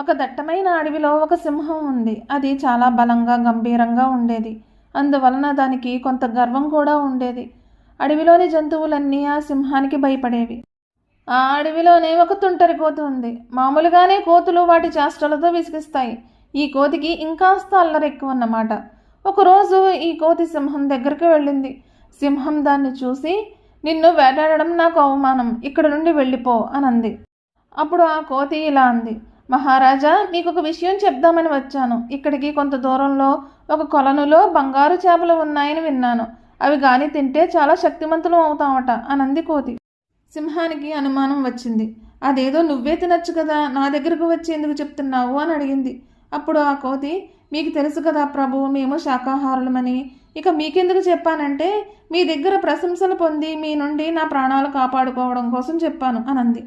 ఒక దట్టమైన అడవిలో ఒక సింహం ఉంది. అది చాలా బలంగా గంభీరంగా ఉండేది. అందువలన దానికి కొంత గర్వం కూడా ఉండేది. అడవిలోని జంతువులన్నీ ఆ సింహానికి భయపడేవి. ఆ అడవిలోనే ఒక తుంటరి కోతి ఉంది. మామూలుగానే కోతులు వాటి చేష్టలతో విసిగిస్తాయి. ఈ కోతికి ఇంకాస్త అల్లరి ఎక్కువ అన్నమాట ఒకరోజు ఈ కోతి సింహం దగ్గరికి వెళ్ళింది. సింహం దాన్ని చూసి నిన్ను వేటాడడం నాకు అవమానం. ఇక్కడ నుండి వెళ్ళిపో అని అంది అప్పుడు ఆ కోతి ఇలా అంది. మహారాజా మీకు ఒక విషయం చెప్దామని వచ్చాను. ఇక్కడికి కొంత దూరంలో ఒక కొలనులో బంగారు చేపలు ఉన్నాయని విన్నాను. అవి గాని తింటే చాలా శక్తిమంతులు అవుతామట అనంది కోతి. సింహానికి అనుమానం వచ్చింది. అదేదో నువ్వే తినచ్చు కదా నా దగ్గరకు వచ్చి ఎందుకు చెప్తున్నావు అని అడిగింది. అప్పుడు ఆ కోతి మీకు తెలుసు కదా ప్రభు మేము శాకాహారులమని. ఇక మీకెందుకు చెప్పానంటే మీ దగ్గర ప్రశంసలు పొంది మీ నుండి నా ప్రాణాలు కాపాడుకోవడం కోసం చెప్పాను అనంది.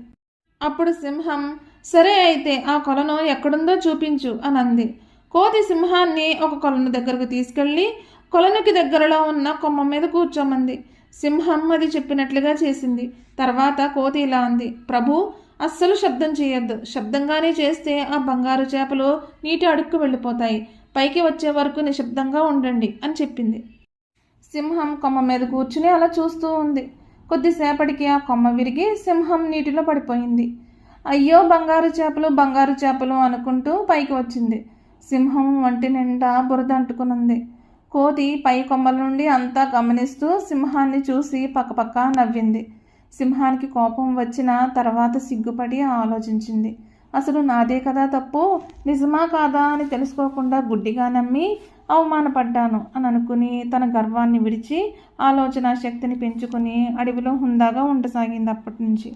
అప్పుడు సింహం సరే అయితే ఆ కొలను ఎక్కడుందో చూపించు అని అంది. కోతి సింహాన్ని ఒక కొలను దగ్గరకు తీసుకెళ్ళి కొలనుకి దగ్గరలో ఉన్న కొమ్మ మీద కూర్చోమంది. సింహం అది చెప్పినట్లుగా చేసింది. తర్వాత కోతి ఇలా అంది. ప్రభు అస్సలు శబ్దం చేయొద్దు. శబ్దంగానే చేస్తే ఆ బంగారు చేపలు నీటి అడుక్కు వెళ్ళిపోతాయి. పైకి వచ్చే వరకు నిశ్శబ్దంగా ఉండండి అని చెప్పింది. సింహం కొమ్మ మీద కూర్చుని అలా చూస్తూ ఉంది. కొద్దిసేపటికి ఆ కొమ్మ విరిగి సింహం నీటిలో పడిపోయింది. అయ్యో బంగారు చేపలు బంగారు చేపలు అనుకుంటూ పైకి వచ్చింది. సింహం వంటి నిండా బురద అంటుకునుంది. కోతి పై కొమ్మల నుండి అంతా గమనిస్తూ సింహాన్ని చూసి పక్కపక్క నవ్వింది. సింహానికి కోపం వచ్చిన తర్వాత సిగ్గుపడి ఆలోచించింది. అసలు నాదే కదా తప్పు? నిజమా కాదా అని తెలుసుకోకుండా గుడ్డిగా నమ్మి అవమానపడ్డాను అని అనుకుని తన గర్వాన్ని విడిచి ఆలోచన శక్తిని పెంచుకుని అడవిలో హుందాగా ఉండసాగింది అప్పటి నుంచి.